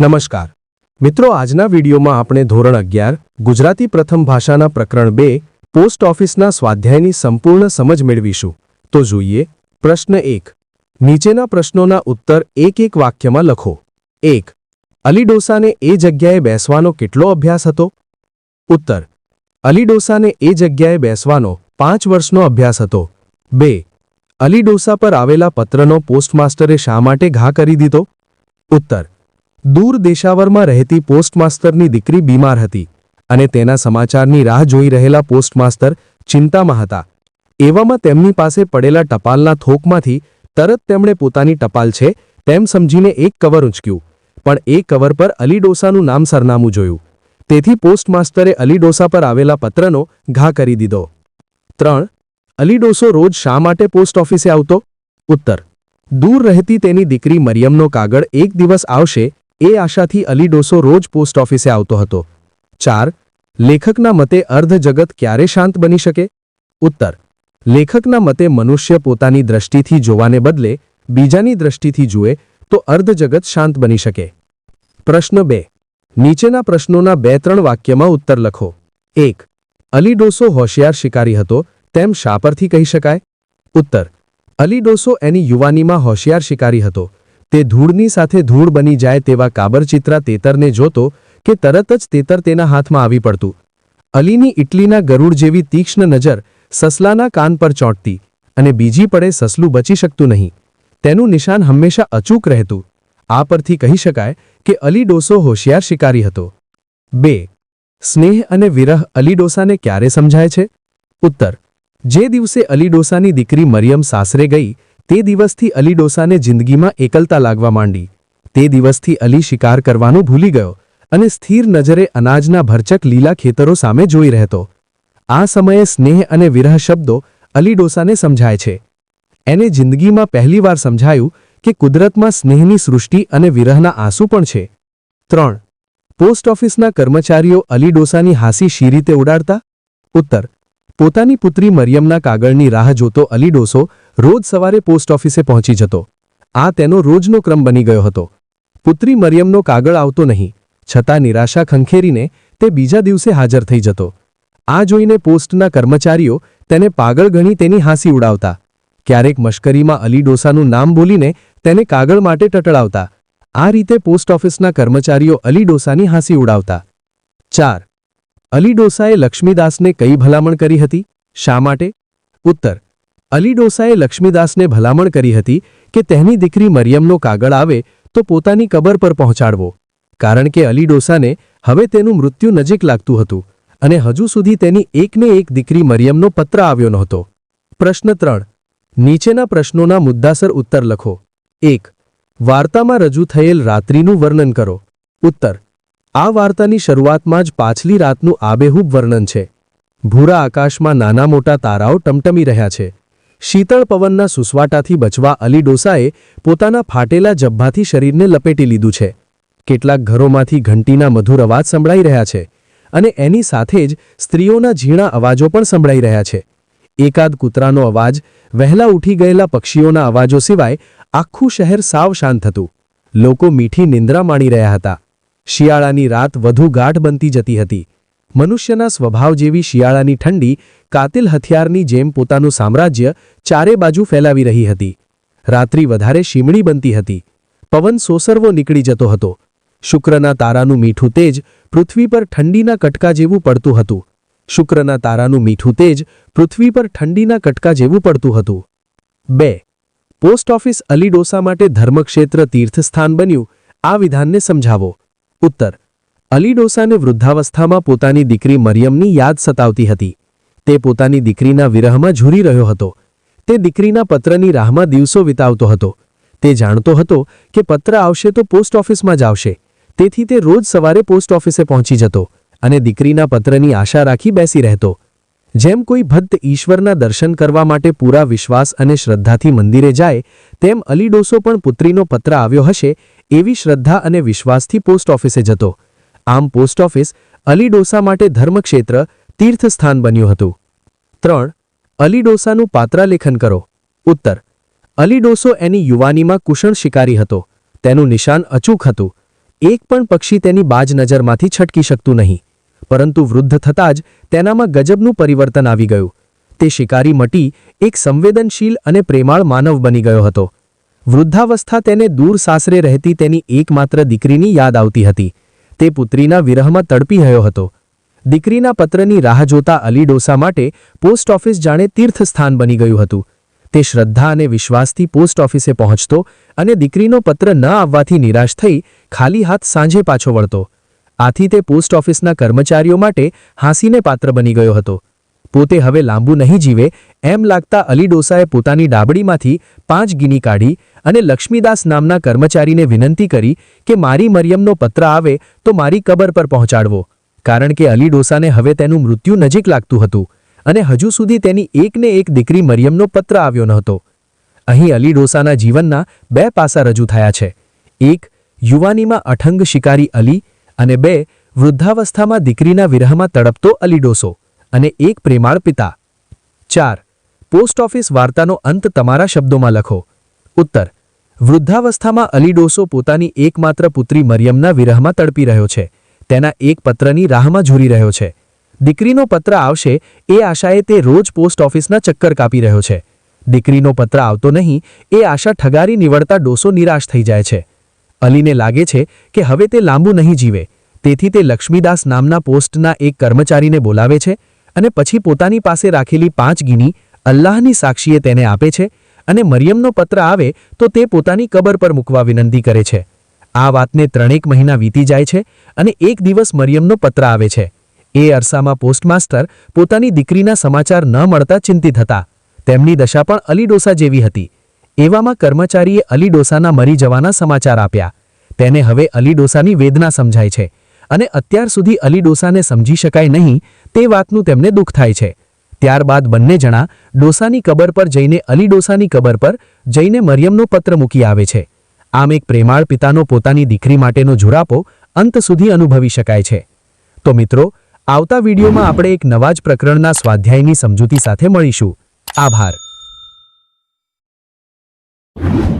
નમસ્કાર. મિત્રો, આજના વિડીયોમાં આપણે ધોરણ અગિયાર, ગુજરાતી પ્રથમ ભાષાના પ્રકરણ બે, પોસ્ટ ઓફિસના સ્વાધ્યાયની સંપૂર્ણ સમજ મેળવીશું. તો જોઈએ, પ્રશ્ન એક. નીચેના પ્રશ્નોના ઉત્તર એક એક વાક્યમાં લખો. એક. અલીડોસાને એ જગ્યાએ બેસવાનો કેટલો અભ્યાસ હતો? ઉત્તર. અલીડોસાને એ જગ્યાએ બેસવાનો પાંચ વર્ષનો અભ્યાસ હતો. બે, અલી ડોસા પર આવેલા પત્રનો પોસ્ટમાસ્ટરે શા માટે ઘા કરી દીધો? ઉત્તર, દૂર દેશાવરમાં રહેતી પોસ્ટમાસ્ટરની દીકરી બીમાર હતી અને તેના સમાચારની રાહ જોઈ રહેલા પોસ્ટમાસ્ટર ચિંતામાં હતા. એવામાં તેમની પાસે પડેલા ટપાલના થોકમાંથી તરત તેમણે પોતાની ટપાલ છે તેમ સમજીને એક કવર ઉંચક્યું પણ એ કવર પર અલી ડોસાનું નામ સરનામું જોયું. તેથી પોસ્ટમાસ્ટરે અલી ડોસા પર આવેલા પત્રનો ઘા કરી દીધો. ત્રણ અલી ડોસો રોજ શા માટે પોસ્ટ ઓફિસે આવતો? ઉત્તર, દૂર રહેતી તેની દીકરી મરિયમનો કાગળ એક દિવસ આવશે, એ આશાથી અલી ડોસો રોજ પોસ્ટ ઓફિસે આવતો હતો. ચાર, લેખકના મતે અર્ધ જગત ક્યારે શાંત બની શકે? ઉત્તર, લેખકના મતે મનુષ્ય પોતાની દ્રષ્ટિથી જોવાને બદલે, બીજાની દ્રષ્ટિથી જુએ, તો અર્ધ જગત શાંત બની શકે. પ્રશ્ન બે, નીચેના પ્રશ્નોના બે ત્રણ વાક્યમાં ઉત્તર લખો. એક અલીડોસો હોશિયાર શિકારી હતો, તેમ શા પરથી કહી શકાય? ઉત્તર. અલી ડોસો એની યુવાનીમાં હોશિયાર શિકારી હતો. તે ધૂળની સાથે ધૂળ બની જાય તેવા કાબરચિત્રા તેતરને જોતો કે તરત જ તેતર તેના હાથમાં આવી પડતું. અલીની ઇટલીના ગરુડ જેવી તીક્ષ્ણ નજર સસલાના કાન પર ચોંટતી અને બીજી પડે સસલું બચી શકતું નહીં. તેનું નિશાન હંમેશા અચૂક રહેતું. આ પરથી કહી શકાય કે અલી ડોસો હોશિયાર શિકારી હતો. બે. સ્નેહ અને વિરહ અલી ડોસાને ક્યારે સમજાય છે? ઉત્તર. જે દિવસે અલી ડોસાની દીકરી મરિયમ સાસરે ગઈ, તે દિવસથી અલી ડોસાને જિંદગીમાં એકલતા લાગવા માંડી. તે દિવસથી અલી શિકાર કરવાનું ભૂલી ગયો અને સ્થિર નજરે અનાજના ભરચક લીલા ખેતરો સામે જોઈ રહેતો. આ સમયે સ્નેહ અને વિરહ શબ્દો અલીડોસાને સમજાય છે. એને જિંદગીમાં પહેલીવાર સમજાયું કે કુદરતમાં સ્નેહની સૃષ્ટિ અને વિરહના આંસુ પણ છે. ત્રણ. પોસ્ટ ઓફિસના કર્મચારીઓ અલીડોસાની હાંસી શી રીતે ઉડાડતા? ઉત્તર. પોતાની પુત્રી મરિયમના કાગળની રાહ જોતો અલી ડોસો રોજ સવારે પોસ્ટ ઓફિસે પહોંચી જતો. આ તેનો રોજનો ક્રમ બની ગયો હતો. પુત્રી મરિયમનો કાગળ આવતો નહીં. છતાં નિરાશા ખંખેરીને તે બીજા દિવસે હાજર થઈ જતો. આ જોઈને પોસ્ટના કર્મચારીઓ તેને પાગળ ગણી તેની હાંસી ઉડાવતા. ક્યારેક મશ્કરીમાં અલી ડોસાનું નામ બોલીને તેને કાગળ માટે ટટળાવતા. આ રીતે પોસ્ટ ઓફિસના કર્મચારીઓ અલી ડોસાની હાંસી ઉડાવતા. ચાર. અલી ડોસાએ લક્ષ્મીદાસને કઈ ભલામણ કરી હતી? શા માટે? ઉત્તર. અલીડોસાએ લક્ષ્મીદાસને ભલામણ કરી હતી કે તેની દીકરી મરિયમનો કાગળ આવે તો પોતાની કબર પર પહોંચાડવો. કારણ કે અલી ડોસાને હવે તેનું મૃત્યુ નજીક લાગતું હતું અને હજુ સુધી તેની એકને એક દીકરી મરિયમનો પત્ર આવ્યો નહોતો. પ્રશ્ન ત્રણ. નીચેના પ્રશ્નોના મુદ્દાસર ઉત્તર લખો. એક. વાર્તામાં રજૂ થયેલ રાત્રિનું વર્ણન કરો. ઉત્તર. આ વાર્તાની શરૂઆતમાં જ પાછલી રાતનું આબેહૂબ વર્ણન છે. ભૂરા આકાશમાં નાના મોટા તારાઓ ટમટમી રહ્યા છે. શીતળ પવનના સુસવાટાથી બચવા અલી ડોસાએ પોતાના ફાટેલા જબ્ભાથી શરીરને લપેટી લીધું છે. કેટલાક ઘરોમાંથી ઘંટીના મધુર અવાજ સંભળાઈ રહ્યા છે અને એની સાથે જ સ્ત્રીઓના ઝીણા અવાજો પણ સંભળાઈ રહ્યા છે. એકાદ કૂતરાનો અવાજ વહેલા ઉઠી ગયેલા પક્ષીઓના અવાજો સિવાય આખું શહેર સાવ શાંત હતું. લોકો મીઠી નિંદ્રા માણી રહ્યા હતા. શિયાળાની રાત વધુ ગાઢ બનતી જતી હતી. મનુષ્યના સ્વભાવ જેવી શિયાળાની ઠંડી કાતિલ હથિયારની જેમ પોતાનું સામ્રાજ્ય ચારે બાજુ ફેલાવી રહી હતી. રાત્રિ વધારે શીમળી બનતી હતી. પવન સોસરવો નીકળી જતો હતો. શુક્રના તારાનું મીઠું તેજ પૃથ્વી પર ઠંડીના કટકા જેવું પડતું હતું. શુક્રના તારાનું મીઠું તેજ પૃથ્વી પર ઠંડીના કટકા જેવું પડતું હતું. બે પોસ્ટ ઓફિસ અલી ડોસા માટે ધર્મક્ષેત્ર તીર્થસ્થાન બન્યું. આ વિધાનને સમજાવો. ઉત્તર. અલી ડોસાને વૃદ્ધાવસ્થામાં પોતાની દીકરી મરિયમની યાદ સતાવતી હતી. તે પોતાની દીકરીના વિરહમાં ઝૂરી રહ્યો હતો. તે દીકરીના પત્રની રાહમાં દિવસો વિતાવતો હતો. તે જાણતો હતો કે પત્ર આવશે તો પોસ્ટ ઓફિસમાં જ આવશે. તેથી તે રોજ સવારે પોસ્ટ ઓફિસે પહોંચી જતો અને દીકરીના પત્રની આશા રાખી બેસી રહેતો. જેમ કોઈ ભક્ત ઈશ્વરના દર્શન કરવા માટે પૂરા વિશ્વાસ અને શ્રદ્ધાથી મંદિરે જાય, તેમ અલીડોસો પણ પુત્રીનો પત્ર આવ્યો હશે, એવી શ્રદ્ધા અને વિશ્વાસથી પોસ્ટ ઓફિસે જતો. આમ પોસ્ટ ઓફિસ અલી ડોસા માટે ધર્મક્ષેત્ર તીર્થસ્થાન બન્યું હતું. ત્રણ અલી ડોસાનું પાત્રાલેખન કરો. ઉત્તર અલી ડોસો એની યુવાનીમાં કુશળ શિકારી હતો. તેનું નિશાન અચૂક હતું. એક પણ પક્ષી તેની બાજ નજરમાંથી છટકી શકતું નહીં. પરંતુ વૃદ્ધ થતાં જ તેનામાં ગજબનું પરિવર્તન આવી ગયું. તે શિકારી મટી એક સંવેદનશીલ અને પ્રેમાળ માનવ બની ગયો હતો. વૃદ્ધાવસ્થા તેને દૂર સાસરે રહેતી તેની એકમાત્ર દીકરીની યાદ આવતી હતી. તે પુત્રીના વિરહમાં તડપી રહ્યો હતો. દીકરીના પત્રની રાહ જોતા અલી ડોસા માટે પોસ્ટ ઓફિસ જાણે તીર્થસ્થાન બની ગયું હતું. તે શ્રદ્ધા અને વિશ્વાસથી પોસ્ટ ઓફિસે પહોંચતો અને દીકરીનો પત્ર ન આવવાથી નિરાશ થઈ ખાલી હાથ સાંજે પાછો વળતો. આથી તે પોસ્ટ ઓફિસના કર્મચારીઓ માટે હાંસીને પાત્ર બની ગયો હતો. પોતે હવે લાંબુ નહીં જીવે એમ લાગતા અલી ડોસાએ પોતાની ડાબડીમાંથી પાંચ ગીની કાઢી અને લક્ષ્મીદાસ નામના કર્મચારીને વિનંતી કરી કે મારી મરિયમનો પત્ર આવે તો મારી કબર પર પહોંચાડવો, કારણ કે અલી ડોસાને હવે તેનું મૃત્યુ નજીક લાગતું હતું અને હજુ સુધી તેની એકને એક દીકરી મરિયમનો પત્ર આવ્યો નહોતો. અહીં અલી ડોસાના જીવનના બે પાસા રજૂ થયા છે. એક, યુવાનીમાં અઠંગ શિકારી અલી અને બે, વૃદ્ધાવસ્થામાં દીકરીના વિરહમાં તડપતો અલી ડોસો અને એક પ્રેમાળ પિતા. ચાર, પોસ્ટ ઓફિસ વાર્તાનો અંત તમારા શબ્દોમાં લખો. ઉત્તર, વૃદ્ધાવસ્થામાં અલીડોસો પોતાની એકમાત્ર પુત્રી મરિયમના વિરહમાં તડપી રહ્યો છે. તેના એક પત્રની રાહમાં ઝૂરી રહ્યો છે. દીકરીનો પત્ર આવશે એ આશાએ તે રોજ પોસ્ટ ઓફિસના ચક્કર કાપી રહ્યો છે. દીકરીનો પત્ર આવતો નહીં એ આશા ઠગારી નીવડતા ડોસો નિરાશ થઈ જાય છે. અલીને લાગે છે કે હવે તે લાંબુ નહીં જીવે. તેથી તે લક્ષ્મીદાસ નામના પોસ્ટના એક કર્મચારીને બોલાવે છે અને પછી પોતાની પાસે રાખેલી પાંચ ગીની અલ્લાહની સાક્ષીએ તેને આપે છે અને મરિયમનો પત્ર આવે તો તે પોતાની કબર પર મૂકવા વિનંતી કરે છે. આ વાતને ત્રણેક મહિના વીતી જાય છે અને એક દિવસ મરિયમનો પત્ર આવે છે. એ અરસામાં પોસ્ટમાસ્ટર પોતાની દીકરીના સમાચાર ન મળતા ચિંતિત હતા. તેમની દશા પણ અલી ડોસા જેવી હતી. એવામાં કર્મચારીએ અલી ડોસાના મરી જવાના સમાચાર આપ્યા. તેને હવે અલી ડોસાની વેદના સમજાય છે અને અત્યાર સુધી અલી ડોસાને સમજી શકાય નહીં તે વાતનું તેમને દુઃખ થાય છે. ત્યારબાદ બંને જણા ડોસાની કબર પર જઈને અલી ડોસાની કબર પર જઈને મરિયમનો પત્ર મૂકી આવે છે. આમ એક પ્રેમાળ પિતાનો પોતાની દીકરી માટેનો જુરાપો અંત સુધી અનુભવી શકાય છે. તો મિત્રો, આવતા વિડીયોમાં આપણે એક નવા જ પ્રકરણના સ્વાધ્યાયની સમજૂતી સાથે મળીશું. આભાર. Thank you.